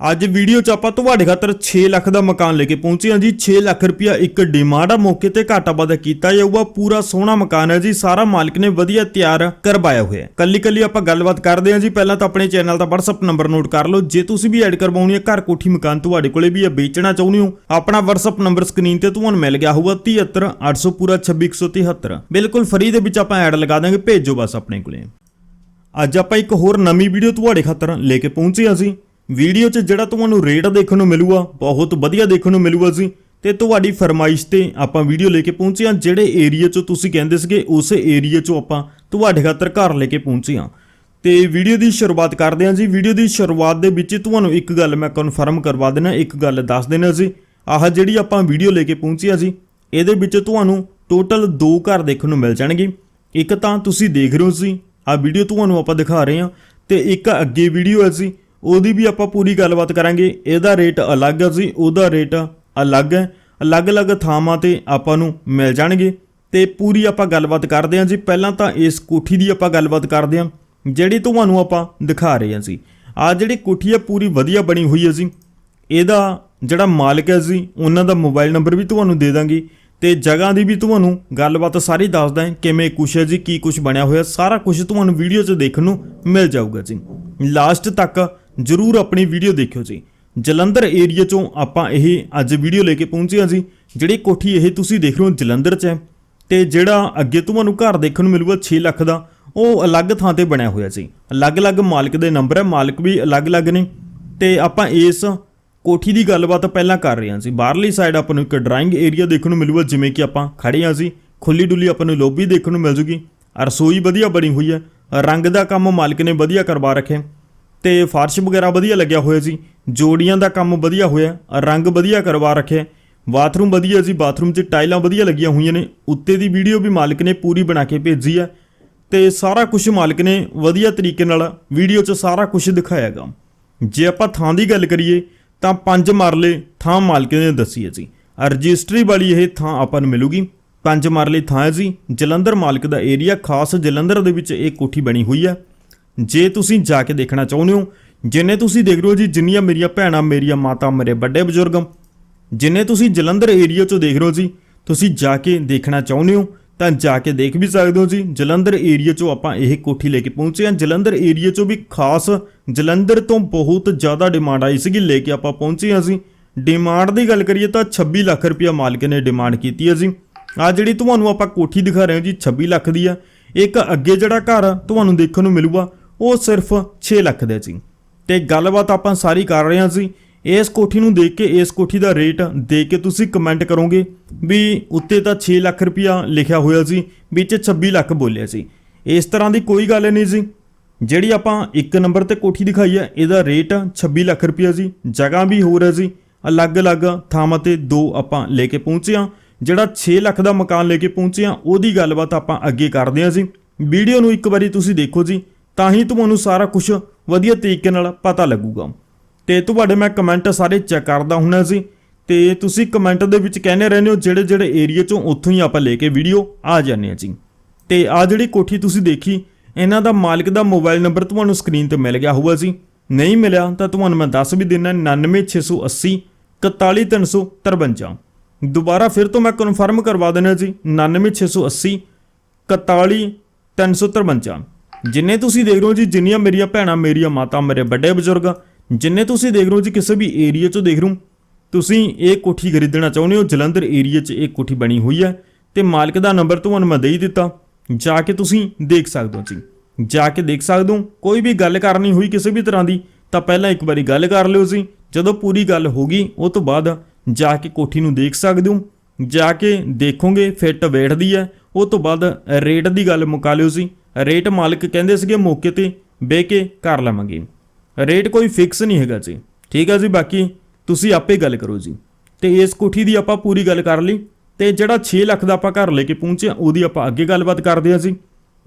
ਅੱਜ ਵੀਡੀਓ 'ਚ ਆਪਾਂ ਤੁਹਾਡੇ ਖਾਤਰ 6 ਲੱਖ ਦਾ ਮਕਾਨ ਲੈ ਕੇ ਪਹੁੰਚੇ ਹਾਂ ਜੀ। 6 ਲੱਖ ਰੁਪਇਆ ਇੱਕ ਡਿਮਾਂਡ ਆ, ਮੌਕੇ ਤੇ ਘਾਟਾ ਵਾਧਾ ਕੀਤਾ ਜਾਊਗਾ। ਪੂਰਾ ਸੋਹਣਾ ਮਕਾਨ ਹੈ ਜੀ। ਸਾਰਾ ਮਾਲਕ ਨੇ ਵਧੀਆ ਤਿਆਰ ਕਰਵਾਇਆ ਹੋਇਆ ਹੈ। ਕੱਲੀ ਕੱਲੀ ਆਪਾਂ ਗੱਲਬਾਤ ਕਰਦੇ ਹਾਂ ਜੀ। ਪਹਿਲਾਂ ਤਾਂ ਆਪਣੇ ਚੈਨਲ ਦਾ WhatsApp ਨੰਬਰ ਨੋਟ ਕਰ ਲਓ। ਜੇ ਤੁਸੀਂ ਵੀ ਐਡ ਕਰਵਾਉਣੀ ਹੈ, ਘਰ ਕੋਠੀ ਮਕਾਨ ਤੁਹਾਡੇ ਕੋਲੇ ਵੀ ਹੈ, ਵੇਚਣਾ ਚਾਹੁੰਦੇ ਹੋ, ਆਪਣਾ WhatsApp ਨੰਬਰ ਸਕਰੀਨ ਤੇ ਤੁਹਾਨੂੰ ਮਿਲ ਗਿਆ ਹੋਊਗਾ। 73 800 ਪੂਰਾ 26173 ਬਿਲਕੁਲ ਫਰੀ ਦੇ ਵਿੱਚ ਆਪਾਂ ਐਡ ਲਗਾ ਦਾਂਗੇ ਭੇਜੋ ਬਸ ਆਪਣੇ ਕੋਲੇ। ਅੱਜ ਆਪਾਂ ਇੱਕ ਹੋਰ ਨਵੀਂ ਵੀਡੀਓ ਤੁਹਾਡੇ ਖਾਤਰ ਲੈ ਕੇ ਪਹੁੰਚੇ ਹਾਂ ਅਸੀਂ ਵੀਡੀਓ 'ਚ ਜਿਹੜਾ ਤੁਹਾਨੂੰ ਰੇਟ ਦੇਖਣ ਨੂੰ ਮਿਲੂਗਾ, ਬਹੁਤ ਵਧੀਆ ਦੇਖਣ ਨੂੰ ਮਿਲੂਗਾ ਜੀ। ਤੇ ਤੁਹਾਡੀ ਫਰਮਾਇਸ਼ ਤੇ ਆਪਾਂ ਵੀਡੀਓ ਲੈ ਕੇ ਪਹੁੰਚੇ ਹਾਂ, ਜਿਹੜੇ ਏਰੀਆ 'ਚੋਂ ਤੁਸੀਂ ਕਹਿੰਦੇ ਸੀਗੇ, ਉਸੇ ਏਰੀਆ 'ਚੋਂ ਆਪਾਂ ਤੁਹਾਡੇ ਖਾਤਰ ਘਰ ਲੈ ਕੇ ਪਹੁੰਚੇ ਹਾਂ। ਤੇ ਵੀਡੀਓ ਦੀ ਸ਼ੁਰੂਆਤ ਕਰਦੇ ਹਾਂ ਜੀ। ਵੀਡੀਓ ਦੀ ਸ਼ੁਰੂਆਤ ਦੇ ਵਿੱਚ ਤੁਹਾਨੂੰ ਇੱਕ ਗੱਲ ਮੈਂ ਕਨਫਰਮ ਕਰਵਾ ਦੇਣਾ ਇੱਕ ਗੱਲ ਦੱਸ ਦੇਣਾ ਜੀ। ਆਹ ਜਿਹੜੀ ਆਪਾਂ ਵੀਡੀਓ ਲੈ ਕੇ ਪਹੁੰਚੇ ਹਾਂ ਜੀ, ਇਹਦੇ ਵਿੱਚ ਤੁਹਾਨੂੰ ਟੋਟਲ ਦੋ ਘਰ ਦੇਖਣ ਨੂੰ ਮਿਲ ਜਾਣਗੇ। ਇੱਕ ਤਾਂ ਤੁਸੀਂ ਦੇਖ ਰਹੇ ਹੋ ਜੀ ਆ ਵੀਡੀਓ ਤੁਹਾਨੂੰ ਆਪਾਂ ਦਿਖਾ ਰਹੇ ਹਾਂ। ਤੇ ਇੱਕ ਅੱਗੇ ਵੀਡੀਓ ਹੈ ਜੀ ਉਹਦੀ ਵੀ ਆਪਾਂ ਪੂਰੀ ਗੱਲਬਾਤ ਕਰਾਂਗੇ। ਇਹਦਾ ਰੇਟ ਅਲੱਗ ਹੈ ਜੀ, ਉਹਦਾ ਰੇਟ ਅਲੱਗ ਹੈ ਅਲੱਗ-ਅਲੱਗ ਥਾਵਾਂ ਤੇ ਆਪਾਂ ਨੂੰ ਮਿਲ ਜਾਣਗੇ। ਤੇ ਪੂਰੀ ਆਪਾਂ ਗੱਲਬਾਤ ਕਰਦੇ ਹਾਂ ਜੀ। ਪਹਿਲਾਂ ਤਾਂ ਇਸ ਕੋਠੀ ਦੀ ਆਪਾਂ ਗੱਲਬਾਤ ਕਰਦੇ ਹਾਂ, ਜਿਹੜੀ ਤੁਹਾਨੂੰ ਆਪਾਂ ਦਿਖਾ ਰਹੇ ਹਾਂ ਜੀ। ਆ ਜਿਹੜੀ ਕੋਠੀ ਹੈ ਪੂਰੀ ਵਧੀਆ ਬਣੀ ਹੋਈ ਹੈ ਜੀ। ਇਹਦਾ ਜਿਹੜਾ ਮਾਲਕ ਹੈ ਜੀ, ਉਹਨਾਂ ਦਾ ਮੋਬਾਈਲ ਨੰਬਰ ਵੀ ਤੁਹਾਨੂੰ ਦੇ ਦਾਂਗੇ। ਤੇ ਜਗ੍ਹਾ ਦੀ ਵੀ ਤੁਹਾਨੂੰ ਗੱਲਬਾਤ ਸਾਰੀ ਦੱਸਦਾ ਹਾਂ ਕਿਵੇਂ ਕੁਛ ਹੈ ਜੀ, ਕੀ ਕੁਛ ਬਣਿਆ ਹੋਇਆ। ਸਾਰਾ ਕੁਝ ਤੁਹਾਨੂੰ ਵੀਡੀਓ 'ਚ ਦੇਖਣ ਨੂੰ ਮਿਲ ਜਾਊਗਾ ਜੀ। ਲਾਸਟ ਤੱਕ ਜਰੂਰ ਆਪਣੀ ਵੀਡੀਓ ਦੇਖਿਓ ਜੀ। ਜਲੰਧਰ ਏਰੀਆ 'ਚੋਂ ਆਪਾਂ ਇਹ ਅੱਜ ਵੀਡੀਓ ਲੈ ਕੇ ਪਹੁੰਚੇ ਹਾਂ ਜੀ। ਜਿਹੜੀ ਕੋਠੀ ਇਹ ਤੁਸੀਂ ਦੇਖ ਰਹੇ ਹੋ ਜਲੰਧਰ 'ਚ ਹੈ ਤੇ ਜਿਹੜਾ ਅੱਗੇ ਤੁਹਾਨੂੰ ਘਰ ਦੇਖਣ ਨੂੰ ਮਿਲੂਗਾ 6 ਲੱਖ ਦਾ, ਉਹ ਅਲੱਗ ਥਾਂ ਤੇ ਬਣਿਆ ਹੋਇਆ ਸੀ ਅਲੱਗ-ਅਲੱਗ ਮਾਲਕ ਦੇ ਨੰਬਰ ਹੈ, ਮਾਲਕ ਵੀ ਅਲੱਗ-ਅਲੱਗ ਨੇ। ਤੇ ਆਪਾਂ ਇਸ ਕੋਠੀ ਦੀ ਗੱਲਬਾਤ ਪਹਿਲਾਂ ਕਰ ਰਹੇ ਹਾਂ ਜੀ। ਬਾਹਰਲੀ ਸਾਈਡ ਆਪਾਂ ਨੂੰ ਇੱਕ ਡਰਾਇੰਗ ਏਰੀਆ ਦੇਖਣ ਨੂੰ ਮਿਲੂਗਾ, ਜਿਵੇਂ ਕਿ ਆਪਾਂ ਖੜੇ ਹਾਂ ਜੀ। ਖੁੱਲੀ ਡੁੱਲੀ ਆਪਾਂ ਨੂੰ ਲੋਬੀ ਦੇਖਣ ਨੂੰ ਮਿਲ ਜੂਗੀ। ਰਸੋਈ ਵਧੀਆ ਬਣੀ ਹੋਈ ਹੈ। ਰੰਗ ਦਾ ਕੰਮ ਮਾਲਕ ਨੇ ਵਧੀਆ ਕਰਵਾ ਰੱਖਿਆ। ਤੇ ਫਾਰਸ਼ ਵਗੈਰਾ ਵਧੀਆ ਲੱਗਿਆ ਹੋਇਆ ਸੀ, ਜੋੜੀਆਂ ਦਾ ਕੰਮ ਵਧੀਆ ਹੋਇਆ, ਰੰਗ ਵਧੀਆ ਕਰਵਾ ਰੱਖਿਆ, ਬਾਥਰੂਮ ਵਧੀਆ ਸੀ, ਬਾਥਰੂਮ 'ਚ ਟਾਈਲਾਂ ਵਧੀਆ ਲੱਗੀਆਂ ਹੋਈਆਂ ਨੇ, ਉੱਤੇ ਦੀ ਵੀਡੀਓ ਵੀ ਮਾਲਕ ਨੇ ਪੂਰੀ ਬਣਾ ਕੇ ਭੇਜੀ ਹੈ ਤੇ ਸਾਰਾ ਕੁਝ ਮਾਲਕ ਨੇ ਵਧੀਆ ਤਰੀਕੇ ਨਾਲ ਵੀਡੀਓ 'ਚ ਸਾਰਾ ਕੁਝ ਦਿਖਾਇਆਗਾ ਜੇ ਆਪਾਂ ਥਾਂ ਦੀ ਗੱਲ ਕਰੀਏ, ਤਾਂ ਪੰਜ ਮਰਲੇ ਥਾਂ ਮਾਲਕ ਨੇ ਦੱਸੀ ਹੈ ਜੀ। ਰਜਿਸਟਰੀ ਵਾਲੀ ਇਹ ਥਾਂ ਆਪਾਂ ਨੂੰ ਮਿਲੂਗੀ। ਪੰਜ ਮਰਲੇ ਥਾਂ ਹੈ ਜੀ, ਜਲੰਧਰ ਮਾਲਕ ਦਾ ਏਰੀਆ, ਖਾਸ ਜਲੰਧਰ ਦੇ ਵਿੱਚ ਇਹ ਕੋਠੀ ਬਣੀ ਹੋਈ ਹੈ ਜੇ ਤੁਸੀਂ ਜਾ ਕੇ ਦੇਖਣਾ ਚਾਹੁੰਦੇ ਹੋ, ਜਿੰਨੇ ਤੁਸੀਂ ਦੇਖ ਰਹੇ ਹੋ ਜੀ, ਜਿੰਨੀਆਂ ਮੇਰੀਆਂ ਭੈਣਾਂ, ਮੇਰੀਆਂ ਮਾਤਾ, ਮੇਰੇ ਵੱਡੇ ਬਜ਼ੁਰਗ, ਜਿੰਨੇ ਤੁਸੀਂ ਜਲੰਧਰ ਏਰੀਆ 'ਚੋਂ ਦੇਖ ਰਹੇ ਹੋ ਜੀ, ਤੁਸੀਂ ਜਾ ਕੇ ਦੇਖਣਾ ਚਾਹੁੰਦੇ ਹੋ, ਤਾਂ ਜਾ ਕੇ ਦੇਖ ਵੀ ਸਕਦੇ ਹੋ ਜੀ, ਜਲੰਧਰ ਏਰੀਆ 'ਚੋਂ ਆਪਾਂ ਇਹ ਕੋਠੀ ਲੈ ਕੇ ਪਹੁੰਚੇ ਹਾਂ। ਜਲੰਧਰ ਏਰੀਆ 'ਚੋਂ ਵੀ ਖਾਸ ਜਲੰਧਰ ਤੋਂ ਬਹੁਤ ਜ਼ਿਆਦਾ ਡਿਮਾਂਡ ਆਈ ਸੀਗੀ, ਲੈ ਕੇ ਆਪਾਂ ਪਹੁੰਚੇ ਹਾਂ ਜੀ। ਡਿਮਾਂਡ ਦੀ ਗੱਲ ਕਰੀਏ ਤਾਂ 26 ਲੱਖ ਰੁਪਇਆ ਮਾਲਕ ਨੇ ਡਿਮਾਂਡ ਕੀਤੀ ਹੈ ਜੀ। ਆ ਜਿਹੜੀ ਤੁਹਾਨੂੰ ਆਪਾਂ ਕੋਠੀ ਦਿਖਾ ਰਹੇ ਹਾਂ ਜੀ 26 ਲੱਖ ਦੀ ਆ। ਇੱਕ ਅੱਗੇ ਜਿਹੜਾ ਘਰ ਤੁਹਾਨੂੰ ਦੇਖਣ ਨੂੰ ਮਿਲੂਗਾ। ਉਹ ਸਿਰਫ 6 ਲੱਖ ਦਾ ਜੀ ਤੇ ਗੱਲਬਾਤ ਆਪਾਂ ਸਾਰੀ ਕਰ ਰਹੇ ਹਾਂ ਜੀ। ਇਸ ਕੋਠੀ ਨੂੰ ਦੇਖ ਕੇ, ਇਸ ਕੋਠੀ ਦਾ ਰੇਟ ਦੇਖ ਕੇ ਤੁਸੀਂ ਕਮੈਂਟ ਕਰੋਗੇ ਵੀ ਉੱਤੇ ਤਾਂ 6 ਲੱਖ ਰੁਪਇਆ ਲਿਖਿਆ ਹੋਇਆ ਸੀ, ਵਿੱਚ 26 ਲੱਖ ਬੋਲਿਆ ਸੀ। ਇਸ ਤਰ੍ਹਾਂ ਦੀ ਕੋਈ ਗੱਲ ਨਹੀਂ ਸੀ ਜਿਹੜੀ ਆਪਾਂ ਇੱਕ ਨੰਬਰ ਤੇ ਕੋਠੀ ਦਿਖਾਈ ਹੈ, ਇਹਦਾ ਰੇਟ 26 ਲੱਖ ਰੁਪਇਆ ਸੀ ਜਗ੍ਹਾ ਵੀ ਹੋਰ ਹੈ ਜੀ। ਅਲੱਗ-ਅਲੱਗ ਥਾਵਾਂ ਤੇ ਦੋ ਆਪਾਂ ਲੈ ਕੇ ਪਹੁੰਚੇ ਹਾਂ। ਜਿਹੜਾ 6 ਲੱਖ ਦਾ ਮਕਾਨ ਲੈ ਕੇ ਪਹੁੰਚੇ ਹਾਂ, ਉਹਦੀ ਗੱਲਬਾਤ ਆਪਾਂ ਅੱਗੇ ਕਰਦੇ ਹਾਂ ਜੀ। ਵੀਡੀਓ ਨੂੰ ਇੱਕ ਵਾਰੀ ਤੁਸੀਂ ਦੇਖੋ ਜੀ। ਤਾਂ ਹੀ ਤੁਹਾਨੂੰ ਸਾਰਾ ਕੁਝ ਵਧੀਆ ਤਰੀਕੇ ਨਾਲ ਪਤਾ ਲੱਗੂਗਾ। ਤੇ ਤੁਹਾਡੇ ਮੈਂ ਕਮੈਂਟ ਸਾਰੇ ਚੈੱਕ ਕਰਦਾ ਹੁੰਨਾ ਸੀ। ਤੇ ਤੁਸੀਂ ਕਮੈਂਟ ਦੇ ਵਿੱਚ ਕਹਿੰਦੇ ਰਹਿੰਦੇ ਹੋ ਜਿਹੜੇ ਜਿਹੜੇ ਏਰੀਆ ਚੋਂ ਉੱਥੋਂ ਹੀ ਆਪਾਂ ਲੈ ਕੇ ਵੀਡੀਓ ਆ ਜਾਂਦੇ ਆ ਜੀ। ਤੇ ਆ ਜਿਹੜੀ ਕੋਠੀ ਤੁਸੀਂ ਦੇਖੀ, ਇਹਨਾਂ ਦਾ ਮਾਲਕ ਦਾ ਮੋਬਾਈਲ ਨੰਬਰ ਤੁਹਾਨੂੰ ਸਕਰੀਨ ਤੇ ਮਿਲ ਗਿਆ ਹੋਊਗਾ ਜੀ। ਨਹੀਂ ਮਿਲਿਆ ਤਾਂ ਤੁਹਾਨੂੰ ਮੈਂ ਦੱਸ ਵੀ ਦਿੰਨਾ 99680 41353 ਦੁਬਾਰਾ ਫਿਰ ਤੋਂ ਮੈਂ ਕਨਫਰਮ ਕਰਵਾ ਦਿੰਦਾ ਜੀ 99680 41353 ਜਿੰਨੇ ਤੁਸੀਂ ਦੇਖ ਰਹੇ ਹੋ ਜੀ, ਜਿੰਨੀਆਂ ਮੇਰੀਆਂ ਭੈਣਾਂ, ਮੇਰੀਆਂ ਮਾਤਾ, ਮੇਰੇ ਵੱਡੇ ਬਜ਼ੁਰਗ, ਜਿੰਨੇ ਤੁਸੀਂ ਦੇਖ ਰਹੇ ਹੋ ਜੀ, ਕਿਸੇ ਵੀ ਏਰੀਆ 'ਚੋਂ ਦੇਖ ਰਹੇ ਹੋ, ਤੁਸੀਂ ਇਹ ਕੋਠੀ ਖਰੀਦਣਾ ਚਾਹੁੰਦੇ ਹੋ, ਜਲੰਧਰ ਏਰੀਆ 'ਚ ਇਹ ਕੋਠੀ ਬਣੀ ਹੋਈ ਹੈ ਤੇ ਮਾਲਕ ਦਾ ਨੰਬਰ ਤੁਹਾਨੂੰ ਮੈਂ ਦੇ ਹੀ ਦਿੱਤਾ, ਜਾ ਕੇ ਤੁਸੀਂ ਦੇਖ ਸਕਦੇ ਹੋ ਜੀ। ਜਾ ਕੇ ਦੇਖ ਸਕਦੇ ਹੋ, ਕੋਈ ਵੀ ਗੱਲ ਕਰਨੀ ਹੋਈ ਕਿਸੇ ਵੀ ਤਰ੍ਹਾਂ ਦੀ, ਤਾਂ ਪਹਿਲਾਂ ਇੱਕ ਵਾਰੀ ਗੱਲ ਕਰ ਲਿਓ ਜੀ। ਜਦੋਂ ਪੂਰੀ ਗੱਲ ਹੋ ਗਈ, ਉਹ ਤੋਂ ਬਾਅਦ ਜਾ ਕੇ ਕੋਠੀ ਨੂੰ ਦੇਖ ਸਕਦੇ ਹੋ, ਜਾ ਕੇ ਦੇਖੋਗੇ ਫਿੱਟ ਬੈਠਦੀ ਹੈ, ਉਹ ਤੋਂ ਬਾਅਦ ਰੇਟ ਦੀ ਗੱਲ ਮੁਕਾ ਲਿਓ ਜੀ। ਰੇਟ ਮਾਲਕ ਕਹਿੰਦੇ ਸੀਗੇ ਮੌਕੇ ਤੇ ਬਹਿ ਕੇ ਕਰ ਲਵਾਂਗੇ। ਰੇਟ ਕੋਈ ਫਿਕਸ ਨਹੀਂ ਹੈਗਾ ਜੀ। ਠੀਕ ਹੈ ਜੀ, ਬਾਕੀ ਤੁਸੀਂ ਆਪੇ ਗੱਲ ਕਰੋ ਜੀ। ਤੇ ਇਸ ਕੋਠੀ ਦੀ ਆਪਾਂ ਪੂਰੀ ਗੱਲ ਕਰ ਲਈ ਤੇ ਜਿਹੜਾ 6 ਲੱਖ ਦਾ ਆਪਾਂ ਘਰ ਲੈ ਕੇ ਪਹੁੰਚੇ ਉਹਦੀ ਆਪਾਂ ਅੱਗੇ ਗੱਲਬਾਤ ਕਰਦੇ ਹਾਂ ਜੀ।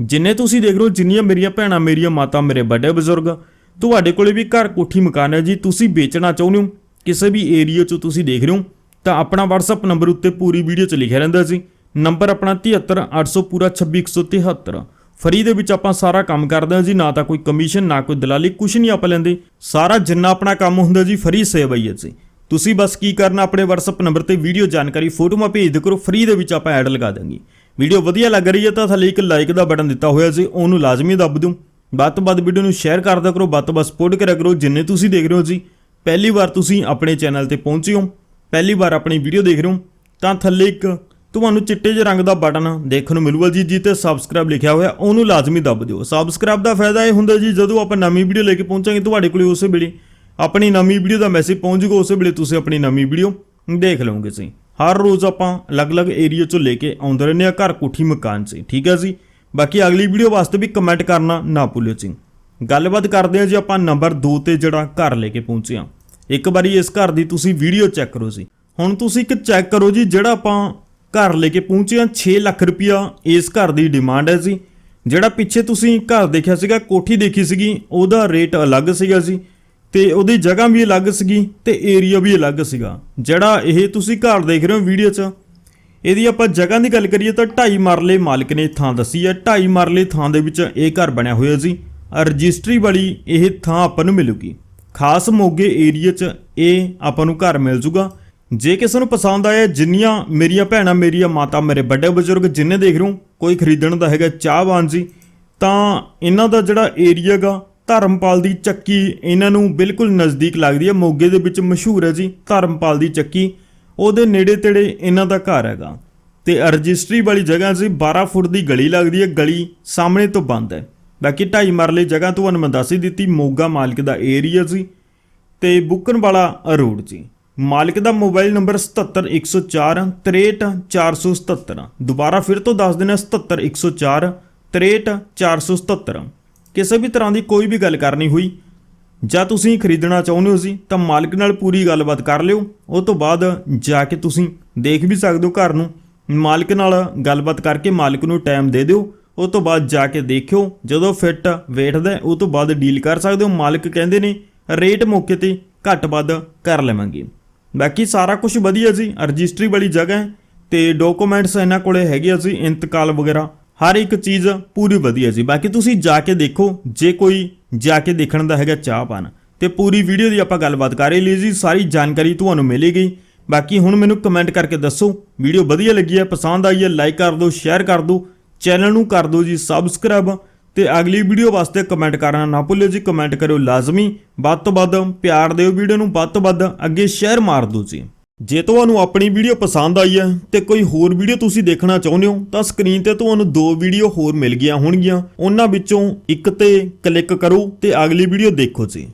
ਜਿੰਨੇ ਤੁਸੀਂ ਦੇਖ ਰਹੇ ਹੋ, ਜਿੰਨੀਆਂ ਮੇਰੀਆਂ ਭੈਣਾਂ, ਮੇਰੀਆਂ ਮਾਤਾ, ਮੇਰੇ ਵੱਡੇ ਬਜ਼ੁਰਗ, ਤੁਹਾਡੇ ਕੋਲੇ ਵੀ ਘਰ ਕੋਠੀ ਮਕਾਨ ਹੈ ਜੀ। ਤੁਸੀਂ ਵੇਚਣਾ ਚਾਹੁੰਦੇ ਹੋ, ਕਿਸੇ ਵੀ ਏਰੀਆ 'ਚੋਂ ਤੁਸੀਂ ਦੇਖ ਰਹੇ ਹੋ, ਤਾਂ ਆਪਣਾ WhatsApp ਨੰਬਰ ਉੱਤੇ ਪੂਰੀ ਵੀਡੀਓ 'ਚ ਲਿਖਿਆ ਰਹਿੰਦਾ ਸੀ ਨੰਬਰ ਆਪਣਾ 73800 ਪੂਰਾ 26173 ਫਰੀ ਦੇ ਵਿੱਚ ਆਪਾਂ ਸਾਰਾ ਕੰਮ ਕਰਦੇ ਹਾਂ ਜੀ, ਨਾ ਤਾਂ ਕੋਈ ਕਮਿਸ਼ਨ ਨਾ ਕੋਈ ਦਲਾਲੀ ਕੁਝ ਨਹੀਂ ਆਪਾਂ ਲੈਂਦੇ। ਸਾਰਾ ਜਿੰਨਾ ਆਪਣਾ ਕੰਮ ਹੁੰਦਾ ਜੀ, ਫਰੀ ਸੇਵਾ ਹੀ ਹੈ ਜੀ ਤੁਸੀਂ ਬਸ ਕੀ ਕਰਨਾ, ਆਪਣੇ WhatsApp ਨੰਬਰ ਤੇ ਵੀਡੀਓ ਜਾਣਕਾਰੀ ਫੋਟੋਆਂ ਭੇਜ ਦੇ ਕਰੋ, ਫਰੀ ਦੇ ਵਿੱਚ ਆਪਾਂ ਐਡ ਲਗਾ ਦਾਂਗੇ ਵੀਡੀਓ ਵਧੀਆ ਲੱਗ ਰਹੀ ਹੈ ਤਾਂ ਥੱਲੇ ਇੱਕ ਲਾਈਕ ਦਾ ਬਟਨ ਦਿੱਤਾ ਹੋਇਆ ਜੀ, ਉਹਨੂੰ ਲਾਜ਼ਮੀ ਦੱਬ ਦਿਓ। ਵੱਧ ਤੋਂ ਵੱਧ ਵੀਡੀਓ ਨੂੰ ਸ਼ੇਅਰ ਕਰਦਾ ਕਰੋ, ਵੱਧ ਤੋਂ ਵੱਧ ਸਪੋਰਟ ਕਰਿਆ ਕਰੋ, ਜਿੰਨੇ ਤੁਸੀਂ ਦੇਖ ਰਹੇ ਹੋ ਜੀ। ਪਹਿਲੀ ਵਾਰ ਤੁਸੀਂ ਆਪਣੇ ਚੈਨਲ ਤੇ ਪਹੁੰਚੇ ਹੋ, ਪਹਿਲੀ ਵਾਰ ਆਪਣੀ ਵੀਡੀਓ ਦੇਖ ਰਹੇ ਹੋ, ਤਾਂ ਥੱਲੇ ਇੱਕ ਤੁਹਾਨੂੰ ਚਿੱਟੇ ਜਿਹੇ ਰੰਗ ਦਾ ਬਟਨ ਦੇਖਣ ਨੂੰ ਮਿਲੂਗਾ ਜੀ ਜਿੱਤੇ ਸਬਸਕ੍ਰਾਈਬ ਲਿਖਿਆ ਹੋਇਆ, ਉਹਨੂੰ ਲਾਜ਼ਮੀ ਦੱਬ ਦਿਓ। ਸਬਸਕ੍ਰਾਈਬ ਦਾ ਫਾਇਦਾ ਇਹ ਹੁੰਦਾ ਜੀ, ਜਦੋਂ ਆਪਾਂ ਨਵੀਂ ਵੀਡੀਓ ਲੈ ਕੇ ਪਹੁੰਚਾਂਗੇ ਤੁਹਾਡੇ ਕੋਲੇ ਉਸੇ ਵੇਲੇ ਆਪਣੀ ਨਵੀਂ ਵੀਡੀਓ ਦਾ ਮੈਸੇਜ ਪਹੁੰਚੂਗਾ ਉਸੇ ਵੇਲੇ ਤੁਸੀਂ ਆਪਣੀ ਨਵੀਂ ਵੀਡੀਓ ਦੇਖ ਲਓਗੇ ਜੀ। ਹਰ ਰੋਜ਼ ਆਪਾਂ ਅਲੱਗ-ਅਲੱਗ ਏਰੀਆ ਚੋਂ ਲੈ ਕੇ ਆਉਂਦੇ ਰਹਿੰਦੇ ਆ ਘਰ ਕੋਠੀ ਮਕਾਨ 'ਚ ਠੀਕ ਹੈ ਜੀ? ਬਾਕੀ ਅਗਲੀ ਵੀਡੀਓ ਵਾਸਤੇ ਵੀ ਕਮੈਂਟ ਕਰਨਾ ਨਾ ਭੁੱਲਿਓ ਜੀ। ਗੱਲਬਾਤ ਕਰਦੇ ਆ ਜੀ, ਆਪਾਂ ਨੰਬਰ 2 ਤੇ ਜਿਹੜਾ ਘਰ ਲੈ ਕੇ ਪਹੁੰਚੇ ਆ ਇੱਕ ਵਾਰੀ ਇਸ ਘਰ ਦੀ ਤੁਸੀਂ ਵੀਡੀਓ ਚੈੱਕ ਕਰੋ ਜੀ। ਹੁਣ ਤੁਸੀਂ ਇੱਕ ਚੈੱਕ ਕਰੋ ਜੀ, ਜਿਹੜਾ ਆਪਾਂ ਘਰ ਲੈ ਕੇ ਪਹੁੰਚੇ ਆ 6 ਲੱਖ ਰੁਪਇਆ ਇਸ ਘਰ ਦੀ ਡਿਮਾਂਡ ਹੈ ਜੀ। ਜਿਹੜਾ ਪਿੱਛੇ ਤੁਸੀਂ ਘਰ ਦੇਖਿਆ ਸੀਗਾ, ਕੋਠੀ ਦੇਖੀ ਸੀਗੀ, ਉਹਦਾ ਰੇਟ ਅਲੱਗ ਸੀਗਾ ਜੀ। ਤੇ ਉਹਦੀ ਜਗ੍ਹਾ ਵੀ ਅਲੱਗ ਸੀਗੀ ਤੇ ਏਰੀਆ ਵੀ ਅਲੱਗ ਸੀਗਾ। ਜਿਹੜਾ ਇਹ ਤੁਸੀਂ ਘਰ ਦੇਖ ਰਹੇ ਹੋ ਵੀਡੀਓ 'ਚ, ਇਹਦੀ ਆਪਾਂ ਜਗ੍ਹਾ ਦੀ ਗੱਲ ਕਰੀਏ ਤਾਂ 2.5 ਮਰਲੇ ਮਾਲਕ ਨੇ ਥਾਂ ਦੱਸੀ ਹੈ। 2.5 ਮਰਲੇ ਥਾਂ ਦੇ ਵਿੱਚ ਇਹ ਘਰ ਬਣਿਆ ਹੋਇਆ ਜੀ। ਰਜਿਸਟਰੀ ਵਾਲੀ ਇਹ ਥਾਂ ਆਪਾਂ ਨੂੰ ਮਿਲੂਗੀ। ਖਾਸ ਮੋਗੇ ਏਰੀਆ 'ਚ ਇਹ ਆਪਾਂ ਨੂੰ ਘਰ ਮਿਲ ਜੂਗਾ। ਜੇ ਕਿਸੇ ਨੂੰ ਪਸੰਦ ਆਇਆ ਜਿੰਨੀਆਂ ਮੇਰੀਆਂ ਭੈਣਾਂ ਮੇਰੀਆਂ ਮਾਤਾ ਮੇਰੇ ਵੱਡੇ ਬਜ਼ੁਰਗ ਜਿੰਨੇ ਦੇਖ ਰਹੇ ਹੋ, ਕੋਈ ਖਰੀਦਣ ਦਾ ਹੈਗਾ ਚਾਹਵਾਨ ਜੀ, ਤਾਂ ਇਹਨਾਂ ਦਾ ਜਿਹੜਾ ਏਰੀਆ ਗਾ, ਧਰਮਪਾਲ ਦੀ ਚੱਕੀ ਇਹਨਾਂ ਨੂੰ ਬਿਲਕੁਲ ਨਜ਼ਦੀਕ ਲੱਗਦੀ ਹੈ। ਮੋਗੇ ਦੇ ਵਿੱਚ ਮਸ਼ਹੂਰ ਹੈ ਜੀ, ਧਰਮਪਾਲ ਦੀ ਚੱਕੀ। ਉਹਦੇ ਨੇੜੇ ਤੇੜੇ ਇਹਨਾਂ ਦਾ ਘਰ ਹੈਗਾ। ਤੇ ਰਜਿਸਟਰੀ ਵਾਲੀ ਜਗ੍ਹਾ ਸੀ 12 ਫੁੱਟ ਦੀ ਗਲੀ ਲੱਗਦੀ ਹੈ। ਗਲੀ ਸਾਹਮਣੇ ਤੋਂ ਬੰਦ ਹੈ। ਬਾਕੀ ਢਾਈ ਮਰਲੇ ਜਗ੍ਹਾ ਤੁਹਾਨੂੰ ਮੈਂ ਦੱਸ ਹੀ ਦਿੱਤੀ, ਮੋਗਾ ਮਾਲਕ ਦਾ ਏਰੀਆ ਸੀ ਤੇ ਬੁੱਕਣ ਵਾਲਾ ਰੋਡ ਜੀ। ਮਾਲਕ ਦਾ ਮੋਬਾਈਲ ਨੰਬਰ 77104 63477 ਦੁਬਾਰਾ ਫਿਰ ਤੋਂ ਦੱਸ ਦਿੰਦਾ 77104 63477 ਕਿਸੇ ਵੀ ਤਰ੍ਹਾਂ ਦੀ ਕੋਈ ਵੀ ਗੱਲ ਕਰਨੀ ਹੋਈ, ਜਾਂ ਤੁਸੀਂ ਖਰੀਦਣਾ ਚਾਹੁੰਦੇ ਹੋ ਸੀ, ਤਾਂ ਮਾਲਕ ਨਾਲ ਪੂਰੀ ਗੱਲਬਾਤ ਕਰ ਲਿਓ। ਉਹ ਤੋਂ ਬਾਅਦ ਜਾ ਕੇ ਤੁਸੀਂ ਦੇਖ ਵੀ ਸਕਦੇ ਹੋ ਘਰ ਨੂੰ। ਮਾਲਕ ਨਾਲ ਗੱਲਬਾਤ ਕਰਕੇ ਮਾਲਕ ਨੂੰ ਟਾਈਮ ਦੇ ਦਿਓ। ਉਹ ਤੋਂ ਬਾਅਦ ਜਾ ਕੇ ਦੇਖਿਓ, ਜਦੋਂ ਫਿੱਟ ਵੇਟਦਾ ਉਹ ਤੋਂ ਬਾਅਦ ਡੀਲ ਕਰ ਸਕਦੇ ਹੋ। ਮਾਲਕ ਕਹਿੰਦੇ ਨੇ, ਰੇਟ ਮੌਕੇ ਤੇ ਘੱਟ ਵੱਧ ਕਰ ਲਵਾਂਗੇ। ਬਾਕੀ ਸਾਰਾ ਕੁਝ ਵਧੀਆ ਜੀ ਰਜਿਸਟਰੀ ਵਾਲੀ ਜਗ੍ਹਾ ਹੈ ਤੇ ਡਾਕੂਮੈਂਟਸ ਇਹਨਾਂ ਕੋਲੇ ਹੈਗੇ ਆ ਜੀ, ਇੰਤਕਾਲ ਵਗੈਰਾ, ਹਰ ਇੱਕ ਚੀਜ਼ ਪੂਰੀ ਵਧੀਆ ਜੀ। ਬਾਕੀ ਤੁਸੀਂ ਜਾ ਕੇ ਦੇਖੋ, ਜੇ ਕੋਈ ਜਾ ਕੇ ਦੇਖਣ ਦਾ ਹੈਗਾ ਚਾਹ ਪਾਣ ਤੇ ਪੂਰੀ ਵੀਡੀਓ ਦੀ ਆਪਾਂ ਗੱਲਬਾਤ ਕਰ ਲਈ ਜੀ, ਸਾਰੀ ਜਾਣਕਾਰੀ ਤੁਹਾਨੂੰ ਮਿਲੇਗੀ ਬਾਕੀ ਹੁਣ ਮੈਨੂੰ ਕਮੈਂਟ ਕਰਕੇ ਦੱਸੋ, ਵੀਡੀਓ ਵਧੀਆ ਲੱਗੀ ਹੈ, ਪਸੰਦ ਆਈ ਹੈ, ਲਾਈਕ ਕਰ ਦਿਓ, ਸ਼ੇਅਰ ਕਰ ਦਿਓ, ਚੈਨਲ ਨੂੰ ਕਰ ਦਿਓ ਜੀ, ਸਬਸਕ੍ਰਾਈਬ। ਤੇ ਅਗਲੀ ਵੀਡੀਓ ਵਾਸਤੇ ਕਮੈਂਟ ਕਰਨਾ ਨਾ ਭੁੱਲਿਓ ਜੀ, ਕਮੈਂਟ ਕਰਿਓ ਲਾਜ਼ਮੀ। ਵੱਧ ਤੋਂ ਵੱਧ ਪਿਆਰ ਦਿਓ ਵੀਡੀਓ ਨੂੰ, ਵੱਧ ਤੋਂ ਵੱਧ ਅੱਗੇ ਸ਼ੇਅਰ ਮਾਰ ਦਿਓ ਜੀ। ਜੇ ਤੁਹਾਨੂੰ ਆਪਣੀ ਵੀਡੀਓ ਪਸੰਦ ਆਈ ਹੈ ਤੇ ਕੋਈ ਹੋਰ ਵੀਡੀਓ ਤੁਸੀਂ ਦੇਖਣਾ ਚਾਹੁੰਦੇ ਹੋ, ਤਾਂ ਸਕਰੀਨ ਤੇ ਤੁਹਾਨੂੰ ਦੋ ਵੀਡੀਓ ਹੋਰ ਮਿਲ ਗਈਆਂ ਹੋਣਗੀਆਂ। ਉਹਨਾਂ ਵਿੱਚੋਂ ਇੱਕ ਤੇ ਕਲਿੱਕ ਕਰੋ ਤੇ ਅਗਲੀ ਵੀਡੀਓ ਦੇਖੋ ਜੀ।